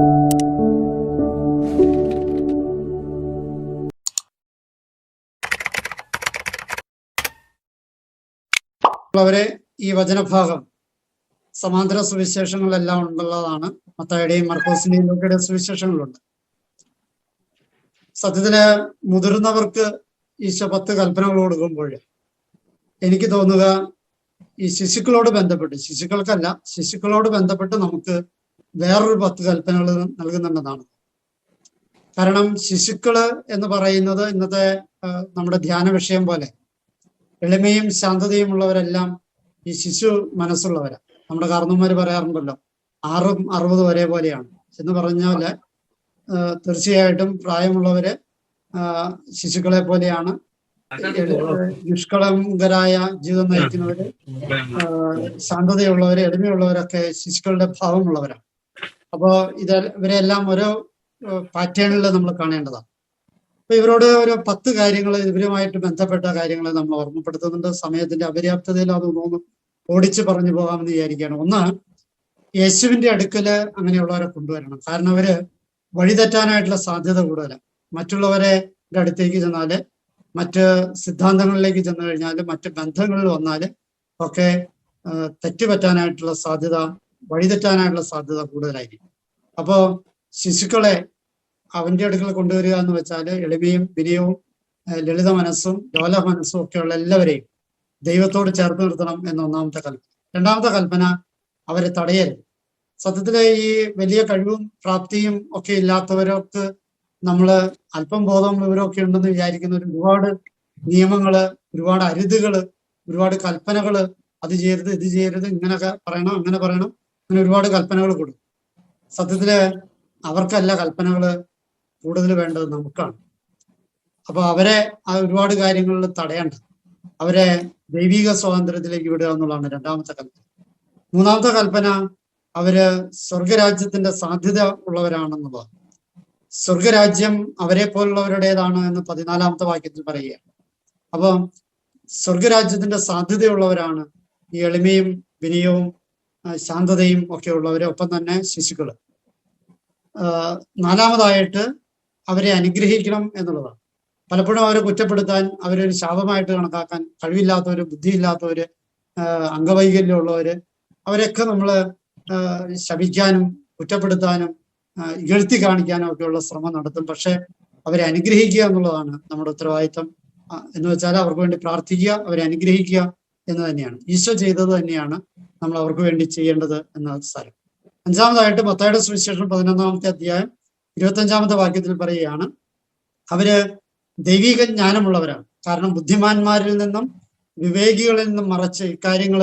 ഉള്ളവരെ ഈ വചനഭാഗം സമാന്തര സുവിശേഷങ്ങളെല്ലാം ഉള്ളതാണ്. മത്തായുടെയും മർക്കോസിന്റെയും ലോകയുടെ സുവിശേഷങ്ങളുണ്ട്. സത്യത്തിൽ മുതിർന്നവർക്ക് ഈശോ പത്ത് കൽപ്പനകൾ കൊടുക്കുമ്പോൾ എനിക്ക് തോന്നുക ഈ ശിശുക്കളോട് ബന്ധപ്പെട്ട് ശിശുക്കൾക്കല്ല ശിശുക്കളോട് ബന്ധപ്പെട്ട് നമുക്ക് വേറൊരു പത്ത് കൽപ്പനകൾ നൽകുന്നുണ്ടെന്നാണ്. കാരണം ശിശുക്കൾ എന്ന് പറയുന്നത് ഇന്നത്തെ നമ്മുടെ ധ്യാന വിഷയം പോലെ എളിമയും ശാന്തതയും ഉള്ളവരെല്ലാം ഈ ശിശു മനസ്സുള്ളവരാ. നമ്മുടെ കാർന്നന്മാർ പറയാറുണ്ടല്ലോ ആറും അറുപത് വരെ പോലെയാണ്. എന്ന് പറഞ്ഞാൽ തീർച്ചയായിട്ടും പ്രായമുള്ളവര് ശിശുക്കളെ പോലെയാണ്. നിഷ്കളങ്കരായ ജീവിതം നയിക്കുന്നവര് ശാന്തതയുള്ളവര് എളിമയുള്ളവരൊക്കെ ശിശുക്കളുടെ ഭാവമുള്ളവരാണ്. അപ്പോ ഇത് ഇവരെല്ലാം ഓരോ പാറ്റേണിൽ നമ്മൾ കാണേണ്ടതാണ്. അപ്പൊ ഇവരോട് ഒരു പത്ത് കാര്യങ്ങൾ ഇവരുമായിട്ട് ബന്ധപ്പെട്ട കാര്യങ്ങൾ നമ്മൾ ഓർമ്മപ്പെടുത്തുന്നുണ്ട്. സമയത്തിന്റെ അപര്യാപ്തതയിൽ അത് മൂന്ന് ഓടിച്ച് പറഞ്ഞു പോകാമെന്ന് വിചാരിക്കുകയാണ്. ഒന്ന് യേശുവിന്റെ അടുക്കൽ അങ്ങനെയുള്ളവരെ കൊണ്ടുവരണം. കാരണം അവർ വഴിതെറ്റാനായിട്ടുള്ള സാധ്യത കൂടുതലാണ്. മറ്റുള്ളവരെ അടുത്തേക്ക് ചെന്നാൽ മറ്റ് സിദ്ധാന്തങ്ങളിലേക്ക് ചെന്നു കഴിഞ്ഞാൽ മറ്റ് ബന്ധങ്ങളിൽ വന്നാൽ ഒക്കെ തെറ്റുപറ്റാനായിട്ടുള്ള സാധ്യത വഴിതെറ്റാനായിട്ടുള്ള സാധ്യത കൂടുതലായിരിക്കും. അപ്പോ ശിശുക്കളെ അവന്റെ അടുക്കൽ കൊണ്ടുവരിക എന്ന് വെച്ചാൽ എളിമയും വിനയവും ലളിത മനസ്സും ലോല മനസ്സും ഒക്കെയുള്ള എല്ലാവരെയും ദൈവത്തോട് ചേർത്ത് നിർത്തണം എന്ന ഒന്നാമത്തെ കൽപ്പന. രണ്ടാമത്തെ കൽപ്പന അവരെ തടയരുത്. സത്യത്തിലെ ഈ വലിയ കഴിവും പ്രാപ്തിയും ഒക്കെ ഇല്ലാത്തവരൊക്കെ നമ്മൾ അല്പം ബോധം ഇവരൊക്കെ ഉണ്ടെന്ന് വിചാരിക്കുന്ന ഒരുപാട് നിയമങ്ങൾ ഒരുപാട് അരുതുകൾ ഒരുപാട് കൽപ്പനകൾ അത് ചെയ്യരുത് ഇത് ചെയ്യരുത് ഇങ്ങനെയൊക്കെ പറയണം അങ്ങനെ പറയണം. അങ്ങനെ ഒരുപാട് കൽപ്പനകൾ കൊടുക്കും സത്യത്തിൽ അവർക്കല്ല കൽപ്പനകൾ കൂടുതൽ വേണ്ടത് നമുക്കാണ്. അപ്പൊ അവരെ ആ ഒരുപാട് കാര്യങ്ങളിൽ തടയണ്ട അവരെ ദൈവിക സ്വാതന്ത്ര്യത്തിലേക്ക് വിടുക എന്നുള്ളതാണ് രണ്ടാമത്തെ കൽപ്പന. മൂന്നാമത്തെ കൽപ്പന അവർ സ്വർഗരാജ്യത്തിന്റെ സാധ്യത ഉള്ളവരാണെന്നുള്ളതാണ്. സ്വർഗരാജ്യം അവരെ പോലുള്ളവരുടേതാണ് എന്ന് പതിനാലാമത്തെ വാക്യത്തിൽ പറയുകയാണ്. അപ്പം സ്വർഗരാജ്യത്തിന്റെ സാധ്യതയുള്ളവരാണ് ഈ എളിമയും വിനയവും ശാന്തതയും ഒക്കെ ഉള്ളവരെ ഒപ്പം തന്നെ ശിശുക്കൾ നാലാമതായിട്ട് അവരെ അനുഗ്രഹിക്കണം എന്നുള്ളതാണ്. പലപ്പോഴും അവരെ കുറ്റപ്പെടുത്താൻ അവരൊരു ശാപമായിട്ട് കണക്കാക്കാൻ കഴിവില്ലാത്തവര് ബുദ്ധിയില്ലാത്തവര് അംഗവൈകല്യമുള്ളവര് അവരൊക്കെ നമ്മൾ ശപിക്കാനും കുറ്റപ്പെടുത്താനും ഇകഴ്ത്തി കാണിക്കാനും ഒക്കെയുള്ള ശ്രമം നടത്തും. പക്ഷെ അവരെ അനുഗ്രഹിക്കുക എന്നുള്ളതാണ് നമ്മുടെ ഉത്തരവാദിത്തം. എന്ന് വെച്ചാൽ അവർക്ക് വേണ്ടി പ്രാർത്ഥിക്കുക അവരെ അനുഗ്രഹിക്കുക എന്ന് തന്നെയാണ്. ഈശോ ചെയ്തത് തന്നെയാണ്. നമ്മൾ അവർക്ക് വേണ്ടി ചെയ്യേണ്ടത് എന്ന സ്ഥലം അഞ്ചാമതായിട്ട് മത്തായുടെ സുവിശേഷം പതിനൊന്നാമത്തെ അധ്യായം ഇരുപത്തഞ്ചാമത്തെ വാക്യത്തിൽ പറയുകയാണ് അവർ ദൈവിക ജ്ഞാനമുള്ളവരാണ്. കാരണം ബുദ്ധിമാന്മാരിൽ നിന്നും വിവേകികളിൽ നിന്നും മറച്ച് ഇക്കാര്യങ്ങൾ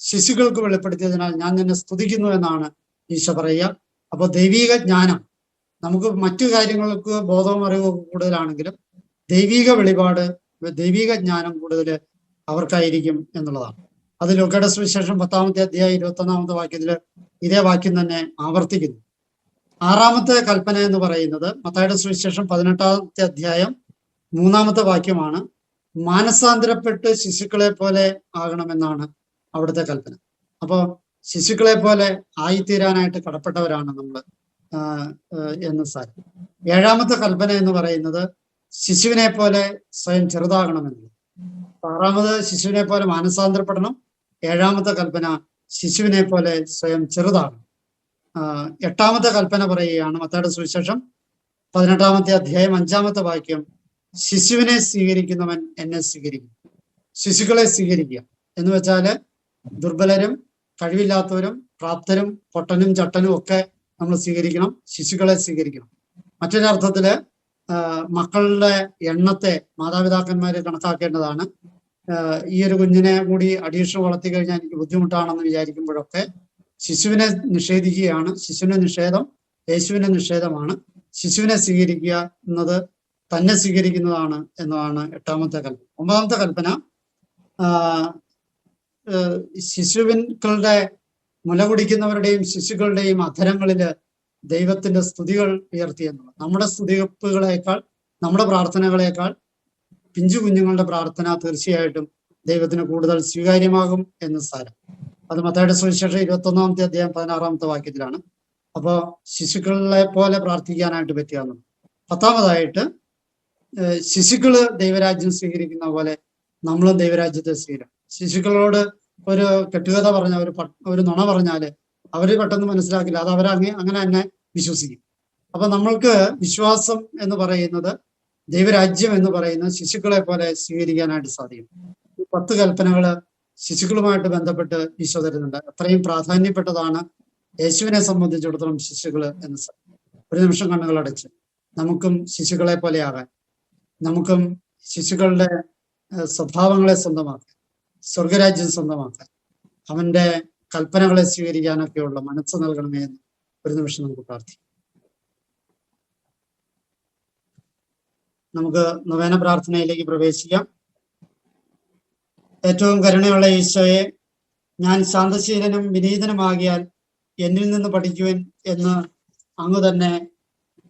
ശിശുക്കൾക്ക് വെളിപ്പെടുത്തിയതിനാൽ ഞാൻ നിന്നെ സ്തുതിക്കുന്നു എന്നാണ് ഈശോ പറയുക. അപ്പൊ ദൈവിക ജ്ഞാനം നമുക്ക് മറ്റു കാര്യങ്ങൾക്ക് ബോധവും അറിവും കൂടുതലാണെങ്കിലും ദൈവിക വെളിപാട് ദൈവിക ജ്ഞാനം കൂടുതൽ അവർക്കായിരിക്കും എന്നുള്ളതാണ്. അത് ലൂക്കയുടെ സുവിശേഷം പത്താമത്തെ അധ്യായം ഇരുപത്തി ഒന്നാമത്തെ വാക്യത്തിൽ ഇതേ വാക്യം തന്നെ ആവർത്തിക്കുന്നു. ആറാമത്തെ കൽപ്പന എന്ന് പറയുന്നത് മത്തായുടെ സുവിശേഷം പതിനെട്ടാമത്തെ അധ്യായം മൂന്നാമത്തെ വാക്യമാണ് മാനസാന്തരപ്പെട്ട് ശിശുക്കളെ പോലെ ആകണമെന്നാണ് അവിടുത്തെ കൽപ്പന. അപ്പോ ശിശുക്കളെ പോലെ ആയിത്തീരാനായിട്ട് കടപ്പെട്ടവരാണ് നമ്മൾ എന്ന് സാരം. ഏഴാമത്തെ കൽപ്പന എന്ന് പറയുന്നത് ശിശുവിനെ പോലെ സ്വയം ചെറുതാകണമെന്നുള്ളത് ആറാമത് ശിശുവിനെ പോലെ മാനസാന്തരപ്പെടണം ഏഴാമത്തെ കൽപ്പന ശിശുവിനെ പോലെ സ്വയം ചെറുതാണ്. എട്ടാമത്തെ കൽപ്പന പറയുകയാണ് മത്താട് സുവിശേഷം പതിനെട്ടാമത്തെ അധ്യായം അഞ്ചാമത്തെ വാക്യം ശിശുവിനെ സ്വീകരിക്കുന്നവൻ എന്നെ സ്വീകരിക്കും. ശിശുക്കളെ സ്വീകരിക്കുക. എന്ന് വെച്ചാൽ ദുർബലരും കഴിവില്ലാത്തവരും പ്രാപ്തരും പൊട്ടനും ചട്ടനും ഒക്കെ നമ്മൾ സ്വീകരിക്കണം ശിശുക്കളെ സ്വീകരിക്കണം. മറ്റൊരർത്ഥത്തിൽ മക്കളുടെ എണ്ണത്തെ മാതാപിതാക്കന്മാര് കണക്കാക്കേണ്ടതാണ്. ഈ ഒരു കുഞ്ഞിനെ കൂടി അഡീഷണൽ വളർത്തി കഴിഞ്ഞാൽ എനിക്ക് ബുദ്ധിമുട്ടാണെന്ന് വിചാരിക്കുമ്പോഴൊക്കെ ശിശുവിനെ നിഷേധിക്കുകയാണ്. ശിശുവിന്റെ നിഷേധം യേശുവിന്റെ നിഷേധമാണ്. ശിശുവിനെ സ്വീകരിക്കുക എന്നത് തന്നെ സ്വീകരിക്കുന്നതാണ് എന്നതാണ് എട്ടാമത്തെ കൽപ്പന. ഒമ്പതാമത്തെ കൽപ്പന ശിശുവിൻകളുടെ മുല കുടിക്കുന്നവരുടെയും ശിശുക്കളുടെയും അധരങ്ങളിൽ ദൈവത്തിന്റെ സ്തുതികൾ ഉയർത്തി എന്നുള്ളത് നമ്മുടെ സ്തുതികളേക്കാൾ നമ്മുടെ പ്രാർത്ഥനകളേക്കാൾ പിഞ്ചു കുഞ്ഞുങ്ങളുടെ പ്രാർത്ഥന തീർച്ചയായിട്ടും ദൈവത്തിന് കൂടുതൽ സ്വീകാര്യമാകും എന്ന് സാരം. അത് മത്തയുടെ സുവിശേഷം ഇരുപത്തി ഒന്നാമത്തെ അധ്യായം പതിനാറാമത്തെ വാക്യത്തിലാണ്. അപ്പോൾ ശിശുക്കളെ പോലെ പ്രാർത്ഥിക്കാനായിട്ട് പറ്റുക എന്നുള്ളത് പത്താമതായിട്ട് ശിശുക്കൾ ദൈവരാജ്യം സ്വീകരിക്കുന്ന പോലെ നമ്മളും ദൈവരാജ്യത്തെ സ്വീകരിക്കും ശിശുക്കളോട് ഒരു കെട്ടുകഥ പറഞ്ഞ ഒരു ഒരു നുണ പറഞ്ഞാൽ അവർ പെട്ടെന്ന് മനസ്സിലാക്കില്ല. അത് അവർ അങ്ങനെ അങ്ങനെ തന്നെ വിശ്വസിക്കും. അപ്പൊ നമ്മൾക്ക് വിശ്വാസം എന്ന് പറയുന്നത് ദൈവരാജ്യം എന്ന് പറയുന്നത് ശിശുക്കളെ പോലെ സ്വീകരിക്കാനായിട്ട് സാധിക്കും. ഈ പത്ത് കൽപ്പനകൾ ശിശുക്കളുമായിട്ട് ബന്ധപ്പെട്ട് ഈശോ തരുന്നുണ്ട്. അത്രയും പ്രാധാന്യപ്പെട്ടതാണ് യേശുവിനെ സംബന്ധിച്ചിടത്തോളം ശിശുക്കൾ എന്ന് ഒരു നിമിഷം കണ്ണുകൾ അടച്ച്. നമുക്കും ശിശുക്കളെ പോലെയാകാൻ നമുക്കും ശിശുക്കളുടെ സ്വഭാവങ്ങളെ സ്വന്തമാക്കാൻ. സ്വർഗരാജ്യം സ്വന്തമാക്കാൻ. അവന്റെ കൽപ്പനകളെ സ്വീകരിക്കാനൊക്കെയുള്ള മനസ്സ് നൽകണമേ എന്ന് ഒരു നിമിഷം നമുക്ക് പ്രാർത്ഥിക്കാം. നമുക്ക് നവേന പ്രാർത്ഥനയിലേക്ക് പ്രവേശിക്കാം. ഏറ്റവും കരുണയുള്ള ഈശോയെ ഞാൻ ശാന്തശീലനും വിനീതനുമാകിയാൽ എന്നിൽ നിന്ന് പഠിക്കുവൻ എന്ന് അങ്ങ് തന്നെ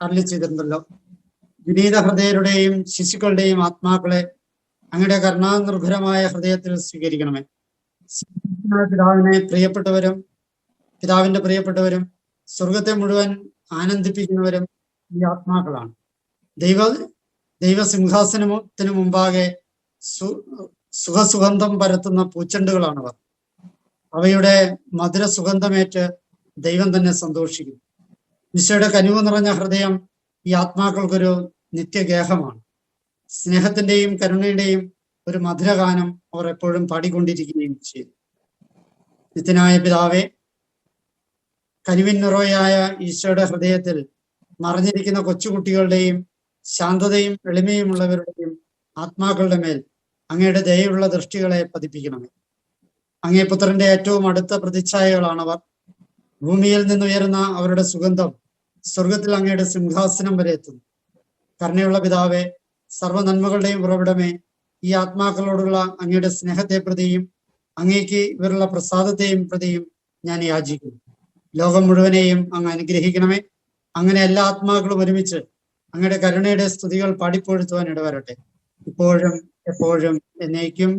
അരളി ചെയ്തിട്ടുണ്ടല്ലോ വിനീത ഹൃദയരുടെയും ശിശുക്കളുടെയും ആത്മാക്കളെ അങ്ങയുടെ കരുണാനിർഭരമായ ഹൃദയത്തിൽ സ്വീകരിക്കണമേ. പിതാവിനെ പ്രിയപ്പെട്ടവരും പിതാവിന്റെ പ്രിയപ്പെട്ടവരും സ്വർഗത്തെ മുഴുവൻ ആനന്ദിപ്പിക്കുന്നവരും ഈ ആത്മാക്കളാണ്. ദൈവ ദൈവസിംഹാസനത്തിന് മുമ്പാകെ സു സുഖസുഗന്ധം പരത്തുന്ന പൂച്ചെണ്ടുകളാണവർ. അവയുടെ മധുര സുഗന്ധമേറ്റ് ദൈവം തന്നെ സന്തോഷിക്കും. ഈശോയുടെ കനിവ് നിറഞ്ഞ ഹൃദയം ഈ ആത്മാക്കൾക്കൊരു നിത്യഗേഹമാണ്. സ്നേഹത്തിന്റെയും കരുണയുടെയും ഒരു മധുരഗാനം അവർ എപ്പോഴും പാടിക്കൊണ്ടിരിക്കുകയും ചെയ്തു നിത്യനായ പിതാവെ പിതാവേ നിറയായ ഈശോയുടെ ഹൃദയത്തിൽ മറഞ്ഞിരിക്കുന്ന കൊച്ചുകുട്ടികളുടെയും ശാന്തതയും എളിമയുമുള്ളവരുടെയും ആത്മാക്കളുടെ മേൽ അങ്ങയുടെ ദയയുള്ള ദൃഷ്ടികളെ പതിപ്പിക്കണമേ. അങ്ങേ പുത്രന്റെ ഏറ്റവും അടുത്ത പ്രതിച്ഛായകളാണവർ. ഭൂമിയിൽ നിന്നുയരുന്ന അവരുടെ സുഗന്ധം സ്വർഗത്തിൽ അങ്ങയുടെ സിംഹാസനം വരെ എത്തുന്നു. കരുണയുള്ള പിതാവെ സർവ നന്മകളുടെയും ഉറവിടമേ ഈ ആത്മാക്കളോടുള്ള അങ്ങയുടെ സ്നേഹത്തെ പ്രതിയും അങ്ങേക്ക് ഇവരുള്ള പ്രസാദത്തെയും പ്രതിയും ഞാൻ യാചിക്കുന്നു. ലോകം മുഴുവനെയും അങ്ങ് അനുഗ്രഹിക്കണമേ. അങ്ങനെ എല്ലാ ആത്മാക്കളും ഒരുമിച്ച് അങ്ങയുടെ കരുണയുടെ സ്തുതികൾ പാടിപ്പോഴുത്തുവാൻ ഇടവരട്ടെ. ഇപ്പോഴും എപ്പോഴും എന്നേക്കും